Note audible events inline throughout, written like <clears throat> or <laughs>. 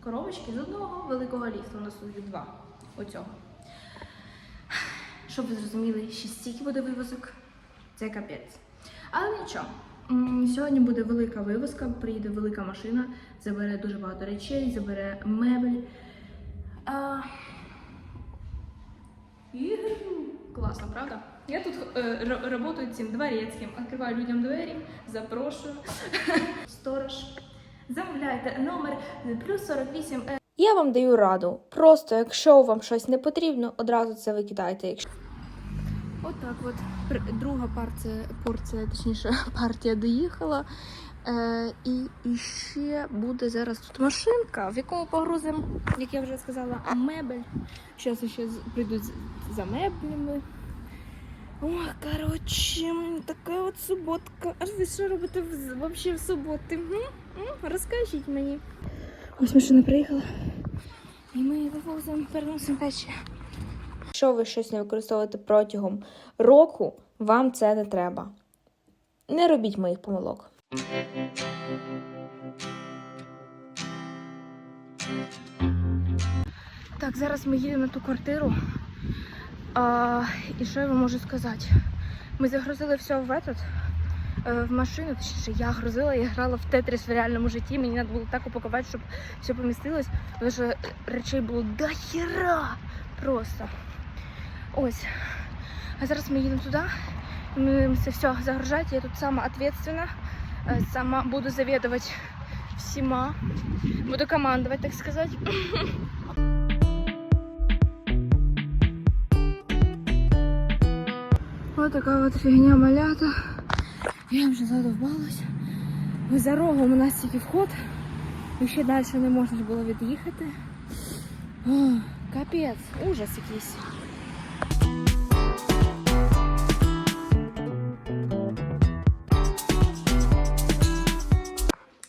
коробочки з одного великого ліфту. У нас тут два. Оцього. Щоб ви зрозуміли, ще стільки буде вивозок, це капець. Але нічого. Сьогодні буде велика вивозка, приїде велика машина, забере дуже багато речей, забере мебель. А... Класно, правда? Я тут е, работаю цим дворецьким, відкриваю людям двері, запрошую. Замовляйте номер плюс 48 е, Я вам даю раду. Просто якщо вам щось не потрібно, одразу це викидайте. Якщо Отак от. Пр- Друга партія, порція, точніше, <laughs> партія доїхала. Е, і, і ще буде зараз тут машинка, в якому погрузимо, як я вже сказала, мебель. Зараз ще з- прийдуть за меблями. О, коротше, така от суботка. А ви що робите в, вообще в суботи? Розкажіть мені. Ось машина приїхала. І ми вивозимо, переносимо речі. ви щось не використовуєте протягом року, вам це не треба. Не робіть моїх помилок. Так, зараз ми їдемо на ту квартиру. А, і що я вам можу сказати? Ми загрузили все в этот, е, в машину. Точніше, я грузила, я грала в тетріс в реальному житті. Мені треба було так упакувати, щоб все помістилось. Тому що речей було до хіра просто. Ось. А зараз ми їдемо туди. Ми це все загружати. Я тут сама відповідальна. Е, Сама буду завідувати всіма. Буду командувати, так сказати. Така от фігня малята. Я вже задовбалась. За рогом у нас тільки вход. І ще далі не можна було від'їхати. Капець, ужас якийсь.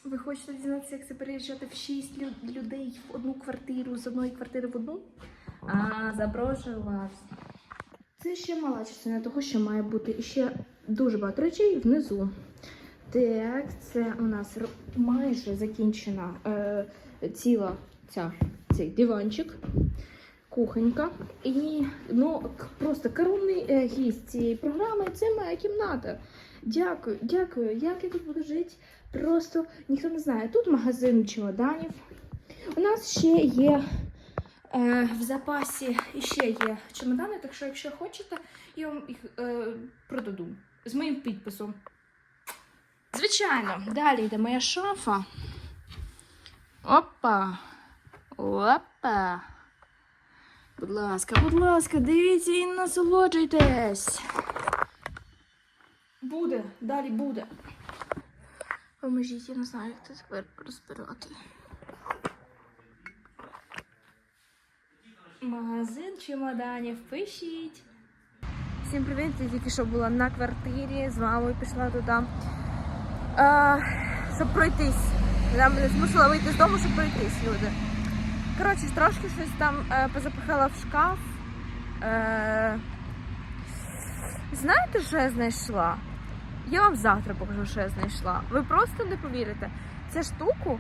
Ви хочете дізнатися, як це переїжджати в 6 лю- людей в одну квартиру, з одної квартири в одну? А, запрошую вас. Це ще мала частина того, що має бути І ще дуже багато речей внизу. Так, це у нас майже закінчена е, ціла ця, цей диванчик, кухонька. І ну, просто коронний е, гість цієї програми це моя кімната. Дякую, дякую. Як я тут буду жити? Просто ніхто не знає. Тут магазин чемоданів. У нас ще є в запасі ще є чемодани, так що, якщо хочете, я вам їх е, продаду з моїм підписом. Звичайно, далі йде моя шафа. Опа. Опа. Будь ласка, будь ласка, дивіться і насолоджуйтесь. Буде, далі буде. Поможіть, я не знаю, як це тепер розбирати. Магазин чемоданів, пишіть. Всім привіт! Я тільки що була на квартирі, з мамою пішла туди. А, щоб пройтись. Вона мене змусила вийти з дому, щоб пройтись, люди. Коротше, трошки щось там е, позапихала в шкаф. Е, знаєте, що я знайшла? Я вам завтра покажу, що я знайшла. Ви просто не повірите. Ця штуку,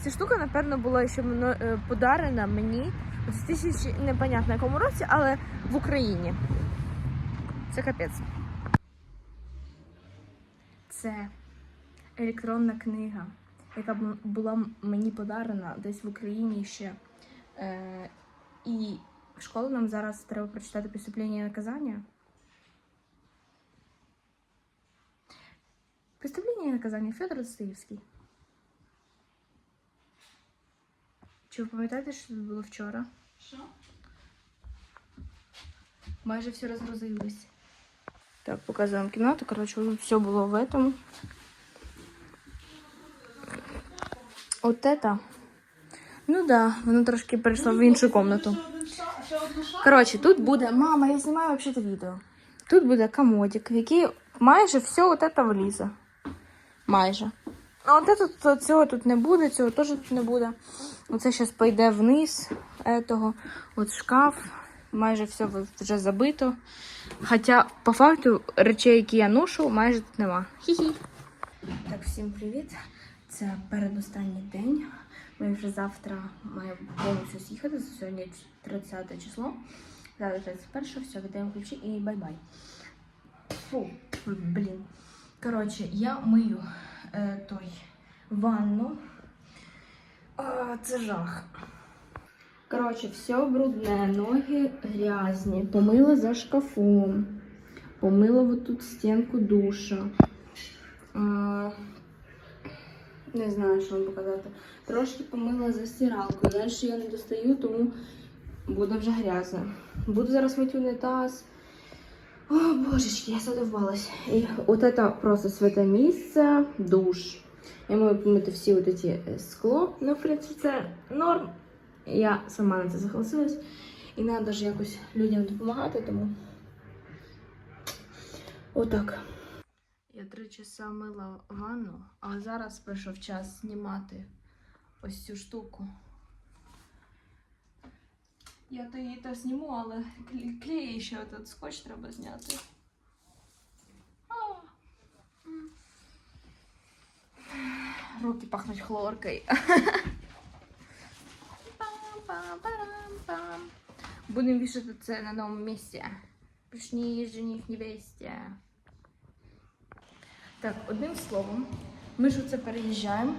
ця штука, напевно, була ще е, подарена мені у 2000, непонятно якому році, але в Україні. Це капець. Це електронна книга, яка була мені подарена десь в Україні ще. Е, і в школу нам зараз треба прочитати преступлення і наказання. Преступлення і наказання Федор Достоєвський. Чи ви пам'ятаєте, що тут було вчора? Що? Майже все розгрузилось. Так, показуємо кімнату. Коротше, тут все було в этом. От это. Ну да, воно трошки перейшло в іншу комнату. Ще одну шапку? Коротше, тут буде. Мама, я знімаю взагалі відео. Тут буде комодик, в який майже все от это влізе. Майже. А от то, цього тут не буде, цього теж тут не буде. Оце зараз пойде вниз. Етого. От шкаф. майже все вже забито. Хоча, по факту, речей, які я ношу, майже тут нема. Хі-хі. Так, всім привіт. Це передостанній день. Ми вже завтра маємо повністю з'їхати. Сьогодні 30 число. Завтра 31, все, віддаємо ключі і бай-бай. Фу, блін. Коротше, я мию е, той ванну. А, це жах. Коротше, все брудне, ноги грязні. Помила за шкафом. Помила вот тут стінку душа. А, не знаю, що вам показати. Трошки помила за стиралкою. Далі я не достаю, тому буде вже грязно. Буду зараз мити унітаз. О, божечки, я задовбалась. І от це просто святе місце, душ. Я маю помити всі от ці е, скло. Ну, в принципі, це норм. Я сама на це согласилась. І треба ж якось людям допомагати, тому. Отак. Я три часа мила ванну, а зараз прийшов час знімати ось цю штуку. Я то її то зніму, але кле- клеї ще этот скотч треба зняти. Руки пахнуть хлоркою. Будемо вішати це на новому місці. Пішні жених невесті. Так, одним словом, ми ж оце переїжджаємо.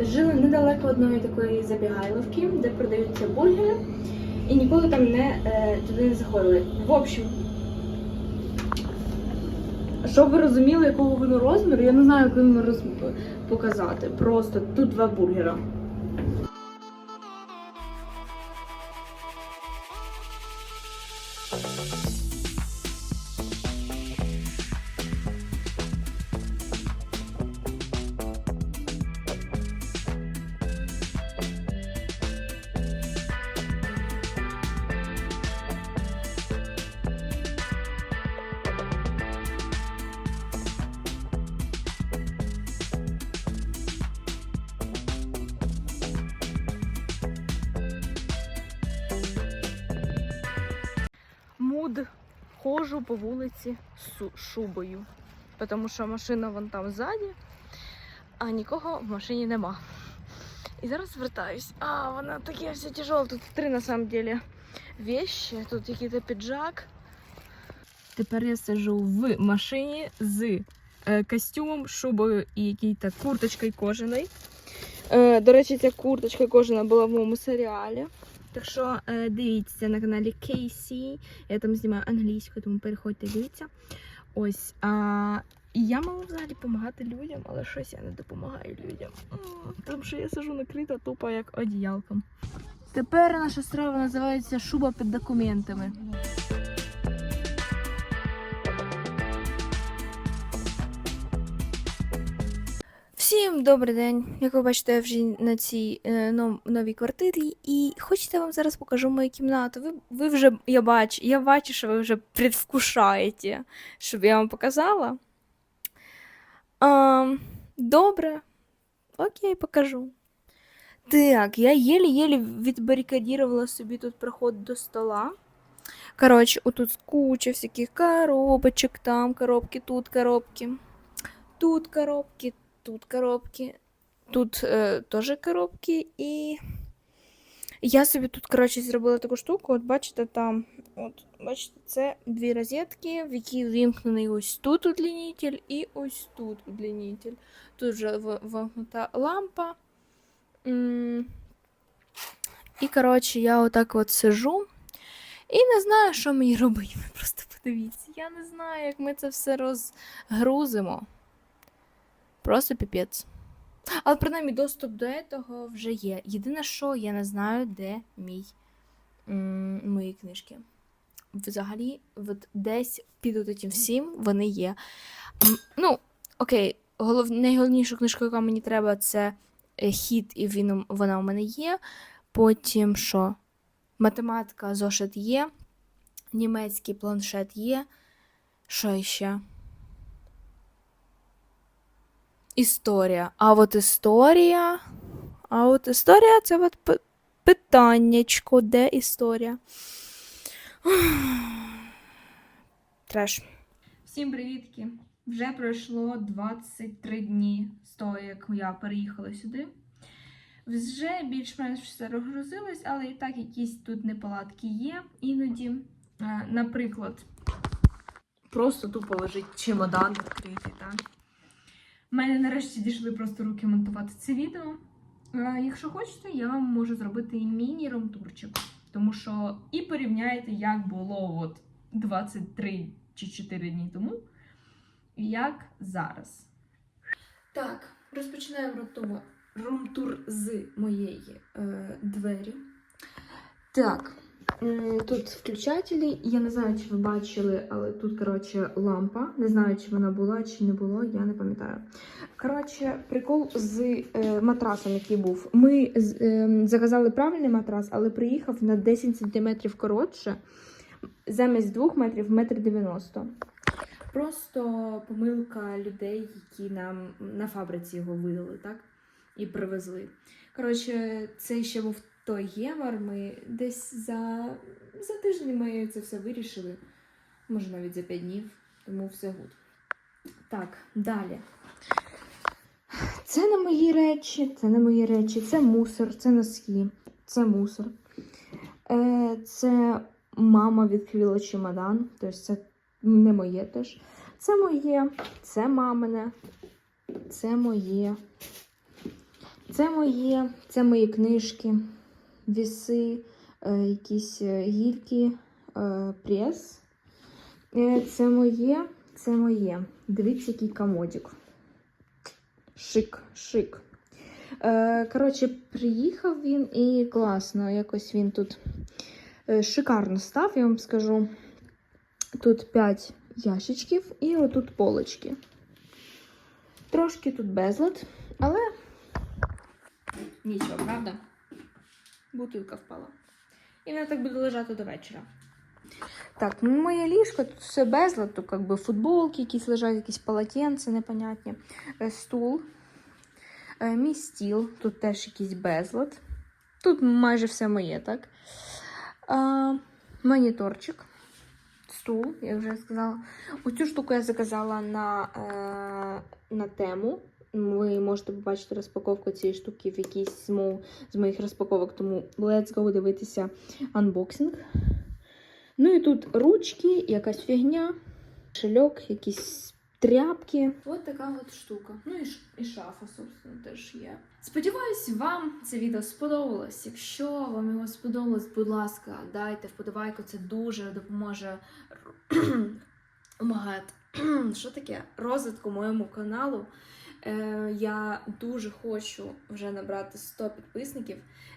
Жили недалеко одної такої забігайловки, де продаються бургери, і ніколи там не, е, туди не заходили. В общем, щоб ви розуміли, якого воно розміру, я не знаю, як воно роз... показати. Просто тут два бургера. Муд ходжу по вулиці з шубою, тому що машина вон там ззаді, а нікого в машині нема. І зараз вертаюсь. А, вона таке все тяжеле. Тут три на самом деле вещи. Тут якийсь піджак. Тепер я сиджу в машині з е, костюмом, шубою і якій-то курточкою кожаною. Е, до речі, ця курточка кожана була в моєму серіалі. Так що е, дивіться на каналі Кейсі. Я там знімаю англійську, тому переходьте дивіться. Ось. А, і я мала взагалі допомагати людям, але щось я не допомагаю людям. Тому що я сижу накрита тупо як одіялком. Тепер наша страва називається шуба під документами. Всім добрий день! Як ви бачите, я вже на цій е, новій квартирі, і хочете вам зараз покажу мою кімнату. Ви, ви вже я бачу, я бачу, що ви вже предвкушаєте, щоб я вам показала. А, добре. Окей, покажу. Так, я єлі-єлі відбарикадірувала собі тут проход до стола. Коротше, отут куча всяких коробочок, там коробки, тут коробки, тут коробки, тут коробки, тут е, теж коробки, і я собі тут, коротше, зробила таку штуку. От бачите, там, от, бачите, це дві розетки, в які вимкнений ось тут удлінитель і ось тут удлінитель. Тут вже вимкнута лампа. І, коротше, я отак от сижу. І не знаю, що мені робити. <laughs> Просто подивіться. Я не знаю, як ми це все розгрузимо. Просто піпець. Але принаймні доступ до цього вже є. Єдине, що я не знаю, де мій мої книжки. Взагалі, от десь під цим всім вони є. Ну, окей, голов... найголовніша книжка, яка мені треба, це е, хід, і він, вона у мене є. Потім що? Математика, зошит є, німецький планшет є. Що ще? Історія. А от історія. А от історія це от пи- питаннячко, де історія. <sighs> Треш. Всім привітки! Вже пройшло 23 дні з того, як я переїхала сюди. Вже більш-менш все розгрузилось, але і так якісь тут неполадки є іноді. Е, Наприклад, просто тупо лежить чемодан відкритий. Так? У мене нарешті дійшли просто руки монтувати це відео. Е, Якщо хочете, я вам можу зробити міні-ромтурчик. Тому що і порівняєте, як було от 23 чи 4 дні тому, і як зараз. Так, розпочинаємо румтур, з моєї е, двері. Так, тут включателі. Я не знаю, чи ви бачили, але тут, коротше, лампа. Не знаю, чи вона була, чи не було, я не пам'ятаю. Коротше, прикол з е, матрасом, який був. Ми е, заказали правильний матрас, але приїхав на 10 см коротше. Замість 2 метрів метр 90. Просто помилка людей, які нам на фабриці його видали, так? І привезли. Коротше, це ще був той євар. Ми десь за, за тиждень ми це все вирішили. Може навіть за 5 днів, тому все гуд. Так, далі. Це не мої речі, це не мої речі, це мусор, це носки, це мусор. Е, це мама відкрила чемодан, тобто це не моє теж. Це моє, це мамине, це моє, це моє, це мої книжки, віси, е, якісь е, гільки, е, прес. Е, це моє, це моє. Дивіться, який комодик. Шик, шик. Коротше, приїхав він і класно, якось він тут шикарно став, я вам скажу. Тут 5 ящичків і отут полочки. Трошки тут безлад, але нічого, правда? Бутилка впала. І вона так буде лежати до вечора. Так, ну, моє ліжко, тут все безлад, тут якби футболки якісь лежать, якісь полотенці непонятні. Е, Стул. Е, Мій стіл, тут теж якийсь безлад. Тут майже все моє, так? А, моніторчик. Стул, я вже сказала. Оцю штуку я заказала на, е, на тему. Ви можете побачити розпаковку цієї штуки в якійсь з, мо- з моїх розпаковок, тому let's go дивитися анбоксинг. Ну і тут ручки, якась фігня, шильок, якісь тряпки. От така от штука. Ну і, і шафа, собственно, теж є. Сподіваюсь, вам це відео сподобалось. Якщо вам його сподобалось, будь ласка, дайте вподобайку, це дуже допоможе <clears throat> Омагад. <clears throat> Що таке? Розвитку моєму каналу. Е, я дуже хочу вже набрати 100 підписників.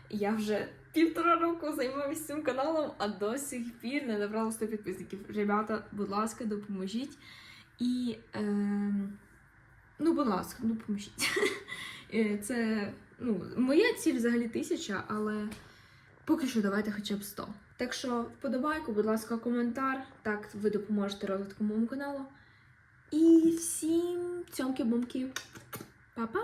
Я вже півтора року займаюся цим каналом, а до сих пір не набрала 100 підписників. Ребята, будь ласка, допоможіть. І, е, ну, будь ласка, допоможіть. <laughs> Е, Це ну, моя ціль взагалі тисяча, але поки що давайте хоча б 100. Так що вподобайку, будь ласка, коментар. Так ви допоможете розвитку моєму каналу. І всім цьомки-бумки. Па-па!